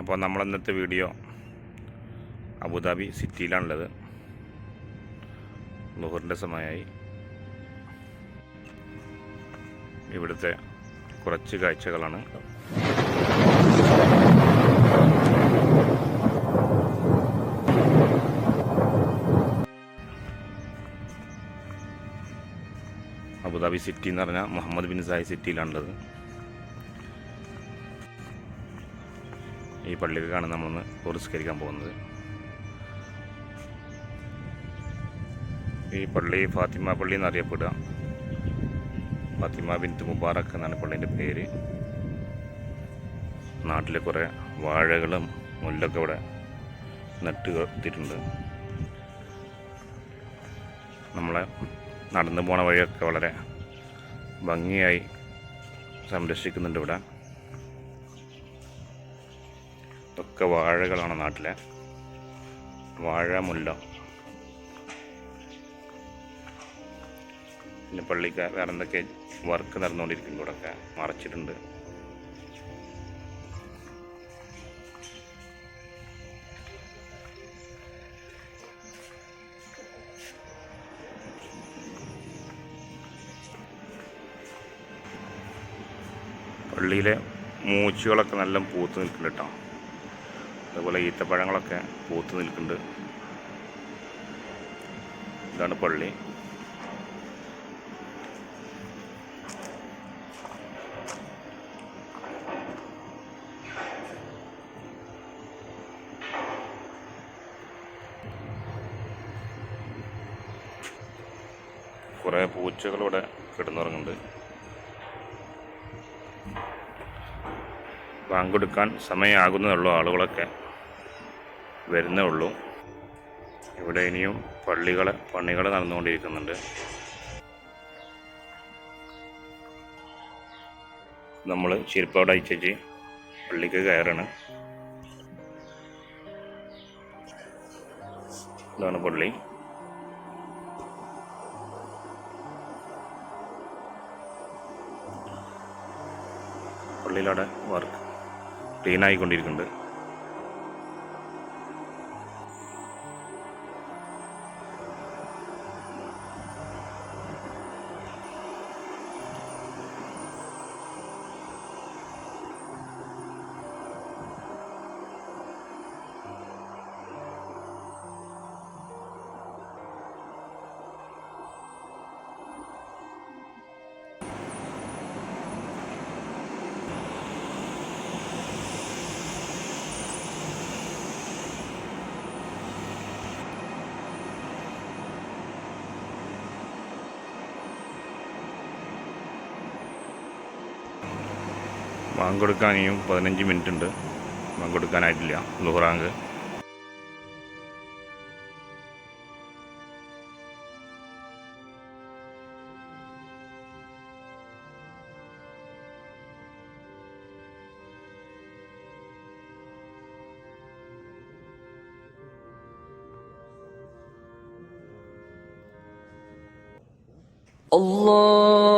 അപ്പോൾ നമ്മൾ ഇന്നത്തെ വീഡിയോ അബുദാബി സിറ്റിയിലാണുള്ളത്. ലുഹറിന്റെ സമയമായി. ഇവിടുത്തെ കുറച്ച് കാഴ്ചകളാണ്. അബുദാബി സിറ്റി എന്ന് പറഞ്ഞാൽ മുഹമ്മദ് ബിൻ സായി സിറ്റിയിലാണുള്ളത്. ഈ പള്ളിയിലേക്കാണ് നമ്മളൊന്ന് പുരസ്കരിക്കാൻ പോകുന്നത്. ഈ പള്ളി ഫാത്തിമ പള്ളി എന്നറിയപ്പെടുക. ഫാത്തിമ ബിന്ത് മുബാറക്ക് എന്നാണ് പള്ളീന്റെ പേര്. നാട്ടിൽ കുറേ വാഴകളും മുല്ലൊക്കെ ഇവിടെ നട്ട് കത്തിയിട്ടുണ്ട്. നമ്മളെ നടന്നു പോണ വഴിയൊക്കെ വളരെ ഭംഗിയായി സംരക്ഷിക്കുന്നുണ്ട് ഇവിടെ. ഇതൊക്കെ വാഴകളാണ് നാട്ടിലെ. വാഴ മുല്ല പിന്നെ പള്ളിക്കാർ വേറെ എന്തൊക്കെ വർക്ക് നടന്നുകൊണ്ടിരിക്കുന്നു ഇവിടെയൊക്കെ മറച്ചിട്ടുണ്ട്. പള്ളിയിലെ മൂച്ചുകളൊക്കെ നല്ല പൂത്ത് നിൽക്കുന്നുണ്ട് കേട്ടോ. അതുപോലെ ഈത്തപ്പഴങ്ങളൊക്കെ പൂത്ത് നിൽക്കുന്നുണ്ട്. ഇതാണ് പള്ളി. കുറേ പൂച്ചകളിവിടെ കിടന്നുറങ്ങുന്നുണ്ട്. പങ്കെടുക്കാൻ സമയമാകുന്നതുള്ളൂ ആളുകളൊക്കെ. വരുന്നേ ഉള്ളൂ. ഇവിടെ ഇനിയും പള്ളികൾ പണികൾ നടന്നുകൊണ്ടിരിക്കുന്നുണ്ട്. നമ്മൾ ചെരുപ്പവിടെ അയച്ചേച്ച് പള്ളിക്ക് കയറാണ്. ഇതാണ് പള്ളി. പള്ളിയിലവിടെ വർക്ക് ക്ലീൻ ആയിക്കൊണ്ടിരിക്കുന്നുണ്ട് വാങ്കൊടുക്കാൻ ഇനിയും പതിനഞ്ച് മിനിറ്റ് ഉണ്ട് വാങ്കൊടുക്കാനായിട്ടില്ല ലുഹറാങ്ക് Allah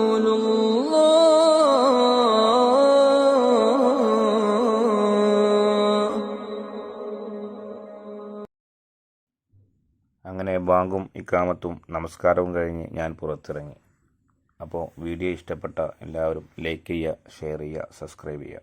അങ്ങനെ ബാങ്കും ഇക്കാമത്തും നമസ്കാരവും കഴിഞ്ഞ് ഞാൻ പുറത്തിറങ്ങി. അപ്പോൾ വീഡിയോ ഇഷ്ടപ്പെട്ട എല്ലാവരും ലൈക്ക് ചെയ്യുക ഷെയർ ചെയ്യുക സബ്സ്ക്രൈബ് ചെയ്യുക.